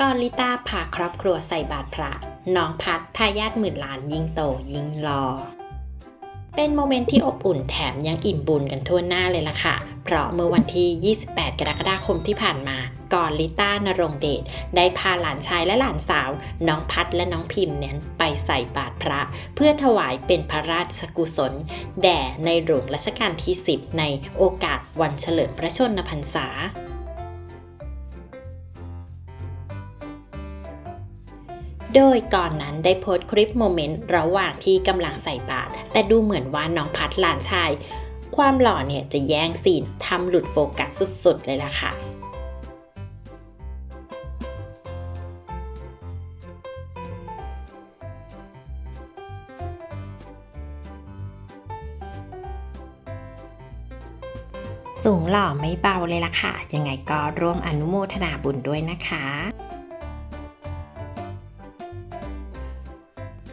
กอนลิตาพาครอบครัวใส่บาตรพระ น้องพัดทายาทหมื่นล้านยิ่งโตยิ่งรอ เป็นโมเมนต์ที่อบอุ่นแถมยังอิ่มบุญกันทั่วหน้าเลยล่ะค่ะ เพราะเมื่อวันที่ 28 กรกฎาคมที่ผ่านมา ก่อนลิต้านรงเดชได้พาหลานชายและหลานสาว น้องพัดและน้องพิมพ์เนี่ยไปใส่บาตรพระ เพื่อถวายเป็นพระราชกุศล แด่ในหลวงรัชกาลที่ 10 ในโอกาสวันเฉลิมพระชนมพรรษา โดยก่อนนั้นได้โพสต์คลิปโมเมนต์ระหว่างที่กำลังใส่บาตรแต่ดูเหมือนว่าน้องพัดหลานชาย ความหล่อเนี่ยจะแย่งซีนทำหลุดโฟกัสสุดๆ เลยล่ะค่ะสูงหล่อไม่เบาเลยล่ะค่ะ ยังไงก็ร่วมอนุโมทนาบุญด้วยนะคะ